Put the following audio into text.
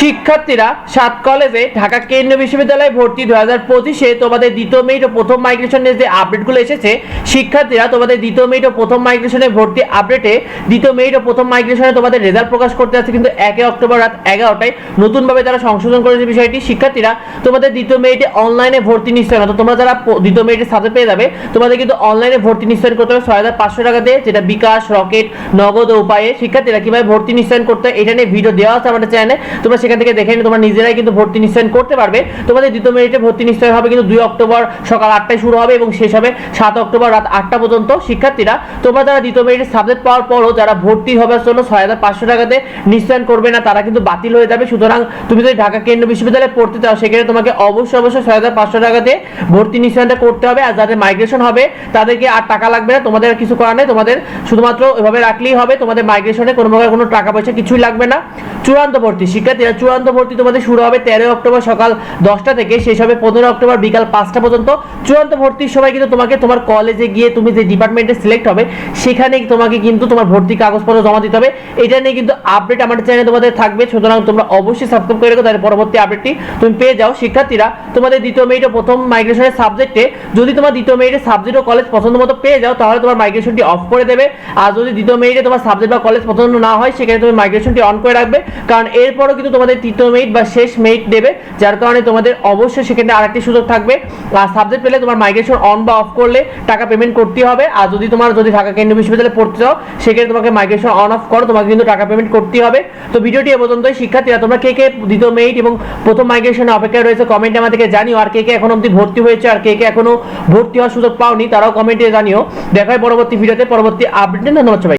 শিক্ষার্থীরা সাত কলেজে ঢাকা কেন্দ্রীয় বিশ্ববিদ্যালয়ে ভর্তি। দু হাজার পঁচিশে তোমাদের দ্বিতীয় মেরিট ও প্রথম মাইগ্রেশনের যে আপডেটগুলো এসেছে শিক্ষার্থীরা তোমাদের দ্বিতীয় মেরিট ও প্রথম মাইগ্রেশনে ভর্তি আপডেটে দ্বিতীয় মেরিট ও প্রথম মাইগ্রেশনে তোমাদের রেজাল্ট প্রকাশ করতে যাচ্ছে কিন্তু একে অক্টোবর রাত এগারোটায়। নতুনভাবে তারা সংশোধন করেছে বিষয়টি, শিক্ষার্থীরা তোমাদের দ্বিতীয় মেরিটে অনলাইনে ভর্তি নিশ্চয়ন অর্থাৎ তোমরা যারা দ্বিতীয় মেরিটে সাথে পেয়ে যাবে, তোমাদের কিন্তু অনলাইনে ভর্তি নিশ্চয়ন করতে হবে ছয় হাজার পাঁচশো টাকা দিয়ে, যেটা বিকাশ, রকেট, নগদ উপায়ে। শিক্ষার্থীরা কীভাবে ভর্তি নিশ্চয়ন করতে হয় এটা নিয়ে ভিডিও দেওয়া আছে আমাদের চ্যানেলে তোমরা সেখান থেকে দেখে নিয়ে তোমরা নিজেরাই কিন্তু ভর্তি নিশ্চয়ন করতে পারবে। তোমাদের দ্বিতীয় মেরিটে ভর্তি নিশ্চয় হবে কিন্তু দুই অক্টোবর সকাল আটটায় শুরু হবে এবং শেষ হবে সাত অক্টোবর আটটা পর্যন্ত শিক্ষার্থীরা তোমরা যারা দ্বিতীয় মেরিটে সাবজেক্ট পাওয়ার পরও যারা ভর্তি হবার জন্য ছয় হাজার পাঁচশো টাকাতে নিশ্চয়ন করবে না, তারা কিন্তু বাতিল হয়ে যাবে। সুতরাং তুমি যদি ঢাকা কেন্দ্রীয় বিশ্ববিদ্যালয়ে পড়তে চাও, সেক্ষেত্রে তোমাকে অবশ্যই অবশ্যই ছয় হাজার পাঁচশো টাকাতে ভর্তি নিশ্চয়নটা করতে হবে। আর যাদের মাইগ্রেশন হবে, তাদেরকে আর টাকা লাগবে না, তোমাদের কিছু করার নেই। তোমাদের শুধুমাত্র এভাবে রাখলেই হবে, তোমাদের মাইগ্রেশনে কোনো প্রকার কোনো টাকা পয়সা কিছুই লাগবে না। চূড়ান্ত ভর্তি, শিক্ষার্থীরা চূড়ান্ত ভর্তি তোমাদের শুরু হবে তেরোই অক্টোবর সকাল দশটা থেকে। শেষ হবে পনেরো অক্টোবর বিকাল পাঁচটা পর্যন্ত। চূড়ান্ত ভর্তির সময় কিন্তু তোমাকে তোমার কলেজে গিয়ে তুমি যে ডিপার্টমেন্টে সিলেক্ট হবে, সেখানে তোমাকে কিন্তু তোমার ভর্তি কাগজপত্র জমা দিতে হবে। এটা নিয়ে কিন্তু আপডেট আমাদের চ্যানেলে তোমাদের থাকবে, সুতরাং তোমরা অবশ্যই সাবস্ক্রাইব করে রেখো, তাহলে পরবর্তী আপডেটটি তুমি পেয়ে যাও। শিক্ষার্থীরা, তোমাদের দ্বিতীয় মেরিট ও প্রথম মাইগ্রেশনের সাবজেক্টে যদি তোমার দ্বিতীয় মেরিটের সাবজেক্ট ও কলেজ পছন্দ মতো পেয়ে যাও, তাহলে তোমার মাইগ্রেশনটি অফ করে দেবে। আর যদি দ্বিতীয় মেরিটে তোমার সাবজেক্ট বা কলেজ পছন্দ না হয় সেখানে তুমি মাইগ্রেশনটি অন করে রাখবে। কারণ এরপরও কিন্তু তোমাদের তৃতীয় মেরিট বা শেষ মেরিট দেবে, যার কারণে তোমাদের অবশ্যই সেখানে আরেকটি সুযোগ থাকবে। আর সাবজেক্ট পেলে তোমার মাইগ্রেশন অন বা অফ করলে টাকা পেমেন্ট করতে হবে। আর যদি তোমার যদি ঢাকা কেন্দ্রীয় বিশ্ববিদ্যালয়ে পড়তে চাও, সেক্ষেত্রে তোমাকে মাইগ্রেশন অন অফ করো, তোমাকে কিন্তু টাকা পেমেন্ট করতে হবে। তো ভিডিওটি এ পর্যন্তই। শিক্ষার্থীরা, তোমরা কে কে দ্বিতীয় মেরিট এবং প্রথম মাইগ্রেশনে অপেক্ষায় রয়েছে কমেন্টে আমাদেরকে জানিও। আর কে কে এখন অব্দি ভর্তি হয়েছে আর কে কে এখনও ভর্তি হওয়ার সুযোগ পাওনি, তারাও কমেন্টে জানিও। দেখায় পরবর্তী ভিডিওতে। পরবর্তী আপডেট ধন্যবাদ সবাই